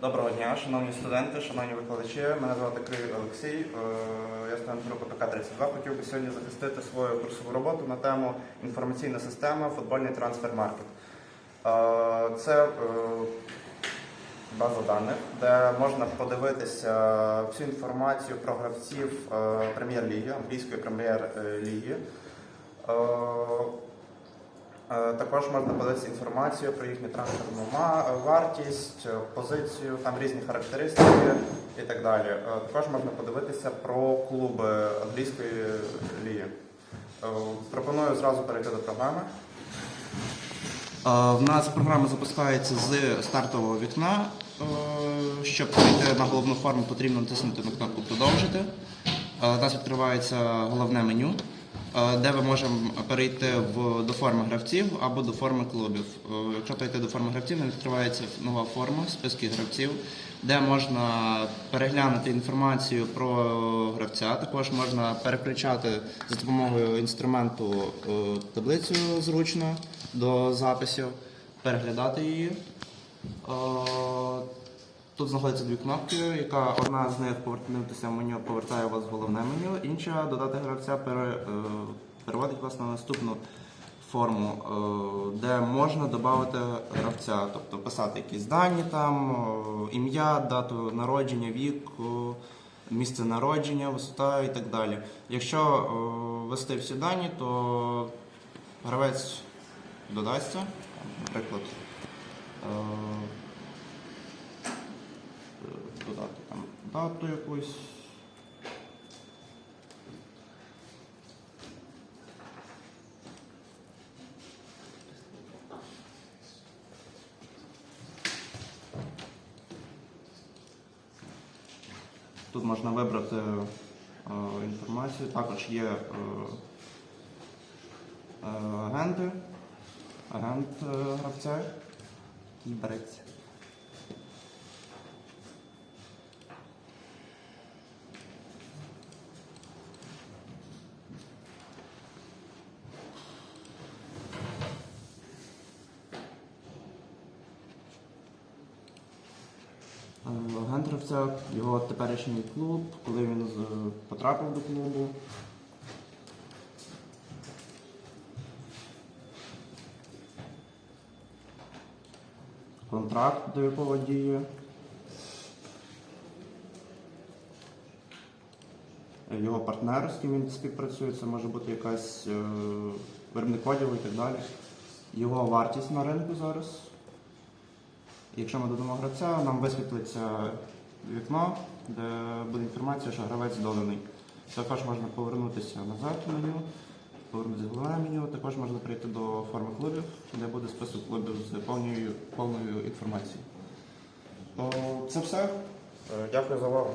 Доброго дня, шановні студенти, шановні викладачі. Мене звати Кривий Олексій. Е, Я студент групи ПК-32. Хотів би сьогодні захистити свою курсову роботу на тему інформаційна система футбольний трансфер маркет. Е, Це е, база даних, де можна подивитися всю інформацію про гравців прем'єр-ліги, англійської прем'єр-ліги. Е, Е, Також можна подивитися інформацію про їхню трансферну вартість, е, позицію, там різні характеристики і так далі. Е, Також можна подивитися про клуби англійської ліги. Е, Пропоную зразу перейти до програми. В нас програма запускається з стартового вікна. Е, Щоб перейти на головну форму, потрібно натиснути на кнопку Продовжити. Е, У нас відкривається головне меню, е, де ми можемо перейти в, до форми гравців або до форми клубів. Е, Якщо перейти до форми гравців, відкривається нова форма, списки гравців, де можна переглянути інформацію про гравця. Також можна переключати за допомогою інструменту е, таблицю зручно до записів, переглядати її. Тут знаходяться дві кнопки, яка одна з них повернутися в меню повертає вас в головне меню, інша додати гравця е, переводить вас на наступну форму, е, де можна додати гравця, тобто писати якісь дані там, е, ім'я, дату народження, вік, місце народження, висота і так далі. Якщо ввести всі дані, то гравець додасться, наприклад. е, додати дату якусь. Тут можна вибрати е, інформацію. Також є е, е, агенти, агент е, гравця, який береться. Е, Агент його теперішній клуб, коли він потрапив до клубу. Контракт, до якого діє. Його партнер, з ким він співпрацює, це може бути якась е, виробник одягу і так далі. Його вартість на ринку зараз. Якщо ми додамо гравця, нам висвітлиться вікно, де буде інформація, що гравець доданий. Також можна повернутися назад в меню, повернутися головне меню, також можна прийти до форми клубів, де буде список клубів з повною, повною інформацією. Ну, Це все. Е, Дякую за увагу.